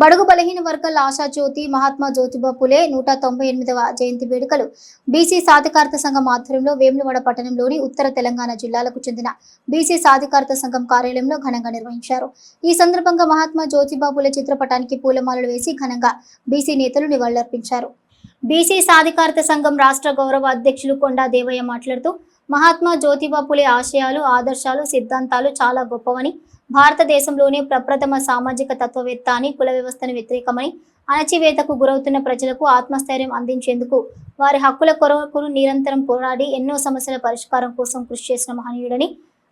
బడుగు బలహీన వర్గాల ఆశా జ్యోతి మహాత్మా జ్యోతిబా పులే నూట తొంభై ఎనిమిదవ జయంతి వేడుకలు. బీసీ సాధికారత సంఘం ఆధ్వర్యంలో వేములవాడ పట్టణంలోని ఉత్తర తెలంగాణ జిల్లాలకు చెందిన బీసీ సాధికారత సంఘం కార్యాలయంలో ఘనంగా నిర్వహించారు. ఈ సందర్భంగా మహాత్మా జ్యోతిబా పులే చిత్రపటానికి పూలమాలలు వేసి ఘనంగా బీసీ నేతలు నివాళులర్పించారు. బీసీ సాధికారత సంఘం రాష్ట్ర గౌరవ అధ్యక్షులు కొండా దేవయ్య మాట్లాడుతూ మహాత్మా జ్యోతిబా పులే ఆశయాలు ఆదర్శాలు సిద్ధాంతాలు చాలా గొప్పవని భారతదేశంలోనే ప్రప్రథమ సామాజిక తత్వవేత్త అని కుల వ్యవస్థను వ్యతిరేకమని అణచివేతకు గురవుతున్న ప్రజలకు ఆత్మస్థైర్యం అందించేందుకు వారి హక్కుల కొరకు నిరంతరం పోరాడి ఎన్నో సమస్యల పరిష్కారం కోసం కృషి చేసిన మహనీయుడని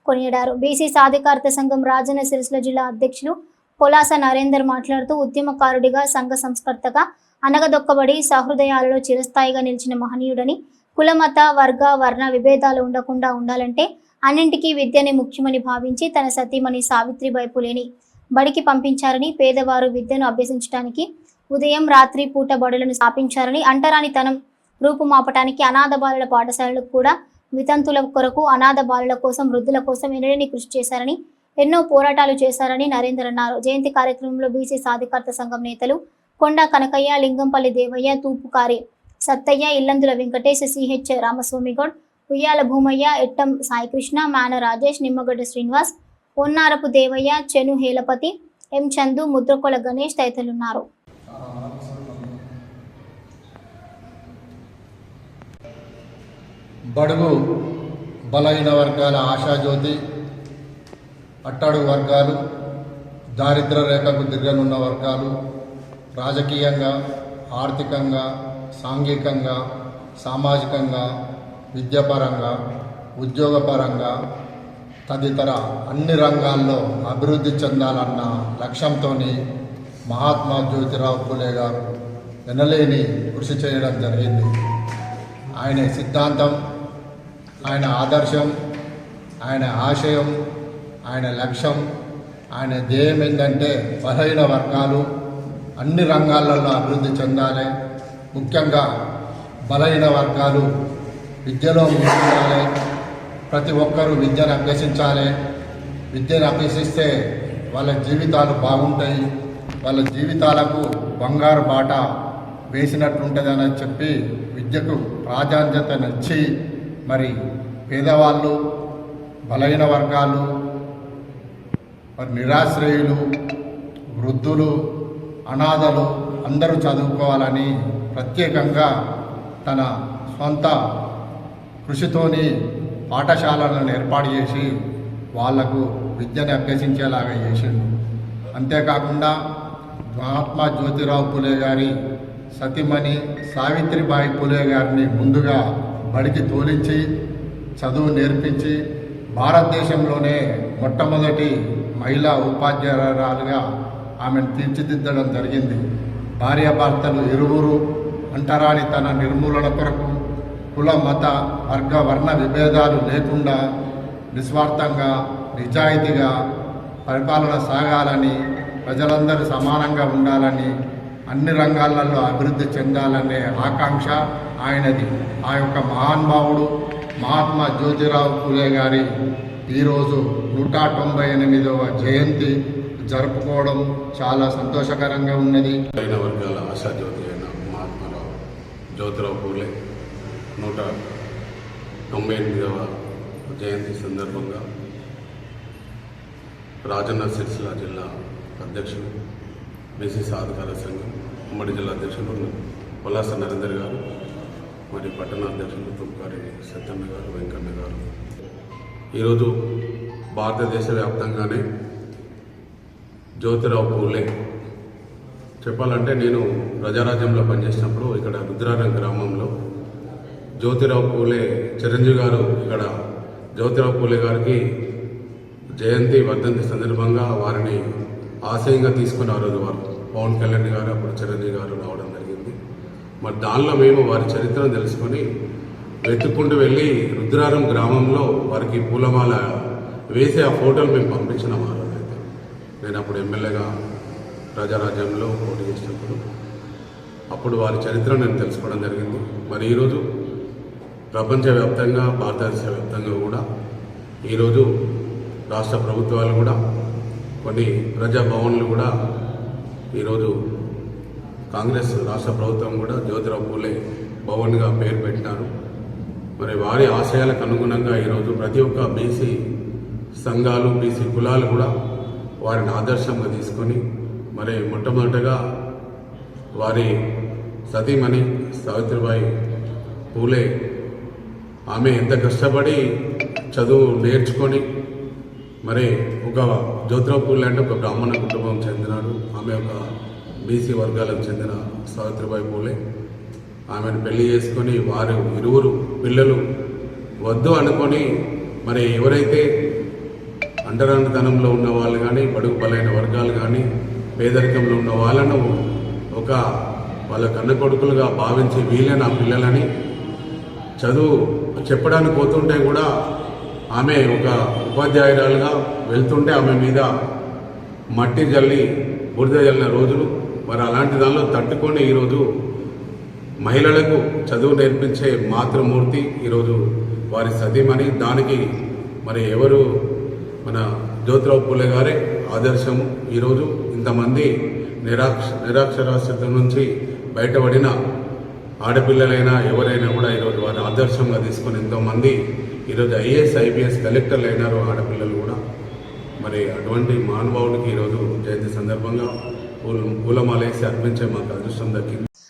కొనియాడారు. బీసీ సాధికారత సంఘం రాజన్న సిరిసిల్ల జిల్లా అధ్యక్షులు పొలాస నరేందర్ మాట్లాడుతూ ఉద్యమకారుడిగా సంఘ సంస్కర్తగా అనగదొక్కబడి సహృదయాలలో చిరస్థాయిగా నిలిచిన మహనీయుడని కులమత వర్గ వర్ణ విభేదాలు ఉండకుండా ఉండాలంటే అన్నింటికీ విద్యనే ముఖ్యమని భావించి తన సతీమణి సావిత్రిబాయి పులేని బడికి పంపించారని పేదవారు విద్యను అభ్యసించడానికి ఉదయం రాత్రి పూట బడులను స్థాపించారని అంటరానితనం రూపుమాపటానికి అనాథ బాలుల పాఠశాలలకు కూడా వితంతుల కొరకు అనాథ బాలుల కోసం వృద్ధుల కోసం ఎనలేని కృషి చేశారని ఎన్నో పోరాటాలు చేశారని నరేందర్ అన్నారు. జయంతి కార్యక్రమంలో బీసీ సాధికారత సంఘం నేతలు కొండ కనకయ్య లింగంపల్లి దేవయ్య తూపుకారి సత్తయ్య ఇల్లందుల వెంకటేష్ సిహెచ్ రామస్వామిగౌడ్ ఉయ్యాల భూమయ్య ఎట్టం సాయికృష్ణ మాన రాజేష్ నిమ్మగడ్డ శ్రీనివాస్ పొన్నారపు దేవయ్య చెను హేలపతి ఎం చందు ముద్రకొల గణేష్ తదితరులున్నారు. బడుగు బలహీన వర్గాల ఆశాజ్యోతి అట్టడుగు వర్గాలు దారిద్ర రేఖకు దిగనున్న వర్గాలు రాజకీయంగా ఆర్థికంగా సాంఘికంగా సామాజికంగా విద్యాపరంగా ఉద్యోగపరంగా తదితర అన్ని రంగాల్లో అభివృద్ధి చెందాలన్న లక్ష్యంతో మహాత్మా జ్యోతిరావు పూలే గారు ఎనలేని కృషి చేయడం జరిగింది. ఆయన సిద్ధాంతం ఆయన ఆదర్శం ఆయన ఆశయం ఆయన లక్ష్యం ఆయన ధ్యేయం ఏంటంటే బలహీన వర్గాలు అన్ని రంగాలలో అభివృద్ధి చెందాలి. ముఖ్యంగా బలహీన వర్గాలు విద్యలో ముందుండాలి. ప్రతి ఒక్కరూ విద్యను అభ్యసించాలి. విద్యను అభ్యసిస్తే వాళ్ళ జీవితాలు బాగుంటాయి. వాళ్ళ జీవితాలకు బంగారు బాట వేసినట్లుంటుందని చెప్పి విద్యకు ప్రాధాన్యతనిచ్చి మరి పేదవాళ్ళు బలహీన వర్గాలు మరి నిరాశ్రయులు వృద్ధులు అనాథలు అందరూ చదువుకోవాలని ప్రత్యేకంగా తన సొంత కృషితోని పాఠశాలలను ఏర్పాటు చేసి వాళ్ళకు విద్యను అభ్యసించేలాగా చేసిండు. అంతేకాకుండా మహాత్మా జ్యోతిరావు పులే గారి సతీమణి సావిత్రిబాయి పులే గారిని ముందుగా బడికి తోలించి చదువు నేర్పించి భారతదేశంలోనే మొట్టమొదటి మహిళా ఉపాధ్యాయురాలుగా ఆమెను తీర్చిదిద్దడం జరిగింది. భార్యాభర్తలు ఇరువురు అంటరాని తన నిర్మూలన కొరకు కుల మత వర్గ వర్ణ విభేదాలు లేకుండా నిస్వార్థంగా నిజాయితీగా పరిపాలన సాగాలని ప్రజలందరూ సమానంగా ఉండాలని అన్ని రంగాలలో అభివృద్ధి చెందాలనే ఆకాంక్ష ఆయనది. ఆ యొక్క మహానుభావుడు మహాత్మా జ్యోతిరావు పూలే గారి ఈరోజు నూట తొంభై ఎనిమిదవ జయంతి జరుపుకోవడం చాలా సంతోషకరంగా ఉన్నది. అయిన వర్గాల ఆశాజ్యోతి అయిన మహాత్మారావు జ్యోతిరావు పూలే నూట తొంభై ఎనిమిదవ జయంతి సందర్భంగా రాజన్న సిరిసిల్ల జిల్లా అధ్యక్షులు బీసీ సాధికార సంఘం ఉమ్మడి జిల్లా అధ్యక్షులు ఉల్లాస నరేందర్ గారు మరి పట్టణ అధ్యక్షులు తుప్పారి సత్యన్న గారు వెంకన్న గారు. ఈరోజు భారతదేశ వ్యాప్తంగానే జ్యోతిరావు పూలే. చెప్పాలంటే నేను ప్రజారాజ్యంలో పనిచేసినప్పుడు ఇక్కడ రుద్రారం గ్రామంలో జ్యోతిరావు పూలే చిరంజీవి గారు ఇక్కడ. జ్యోతిరావు పూలే గారికి జయంతి వర్ధంతి సందర్భంగా వారిని ఆశయంగా తీసుకుని ఆ రోజు వారు. పవన్ కళ్యాణ్ గారు అప్పుడు చిరంజీవి గారు రావడం జరిగింది. మరి దానిలో మేము వారి చరిత్రను తెలుసుకొని వెతుక్కుంటూ వెళ్ళి రుద్రారం గ్రామంలో వారికి పూలమాల వేసి ఆ ఫోటోలు మేము పంపించినాం ఆ రోజు అయితే. నేను అప్పుడు ఎమ్మెల్యేగా ప్రజారాజ్యంలో పోటీ చేసినప్పుడు. అప్పుడు వారి చరిత్ర నేను తెలుసుకోవడం జరిగింది. మరి ఈరోజు ప్రపంచవ్యాప్తంగా భారతదేశ వ్యాప్తంగా కూడా ఈరోజు రాష్ట్ర ప్రభుత్వాలు కూడా కొన్ని ప్రజాభవన్లు కూడా ఈరోజు కాంగ్రెస్ రాష్ట్ర ప్రభుత్వం కూడా జ్యోతిరావు పూలే భవన్గా పేరు పెట్టినారు. మరి వారి ఆశయాలకు అనుగుణంగా ఈరోజు ప్రతి ఒక్క బీసీ సంఘాలు బీసీ కులాలు కూడా వారిని ఆదర్శంగా తీసుకొని మరి మొట్టమొదటగా వారి సతీమణి సావిత్రిబాయి పూలే ఆమె ఎంత కష్టపడి చదువు నేర్చుకొని మరి ఒక జ్యోతిరావు పూలే అంటే ఒక బ్రాహ్మణ కుటుంబం చెందినాడు. ఆమె ఒక బీసీ వర్గాలకు చెందిన సావిత్రిబాయి పూలే. ఆమెను పెళ్ళి చేసుకొని వారు ఇరువురు పిల్లలు వద్దు అనుకొని మరి ఎవరైతే అంటరానితనంలో ఉన్న వాళ్ళు కానీ బడుగు బలైన వర్గాలు కానీ పేదరికంలో ఉన్న వాళ్ళను ఒక వాళ్ళ కన్న కొడుకులుగా భావించి వీళ్ళే నా పిల్లలని చదువు చెప్పడానికి పోతుంటే కూడా ఆమె ఒక ఉపాధ్యాయురాలుగా వెళ్తుంటే ఆమె మీద మట్టి జల్లి బురద జల్లిన రోజులు. మరి అలాంటి దానిలో తట్టుకొని ఈరోజు మహిళలకు చదువు నేర్పించే మాతృమూర్తి ఈరోజు వారి సతీమణి. దానికి మరి ఎవరు మన జ్యోతిరావు పూలే గారే ఆదర్శము ఈరోజు. ఇంతమంది నిరాక్ష నిరాక్షరాస్యత నుంచి బయటపడిన ఆడపిల్లలైనా ఎవరైనా కూడా ఈరోజు వారి ఆదర్శంగా తీసుకొని ఎంతోమంది ఈరోజు ఐఏఎస్ ఐపీఎస్ కలెక్టర్లు అయినారు ఆడపిల్లలు కూడా. మరి అటువంటి మహానుభావుడికి ఈరోజు జయంతి సందర్భంగా పూల పూలమాలేసి అర్పించే మాకు అదృష్టం దక్కింది.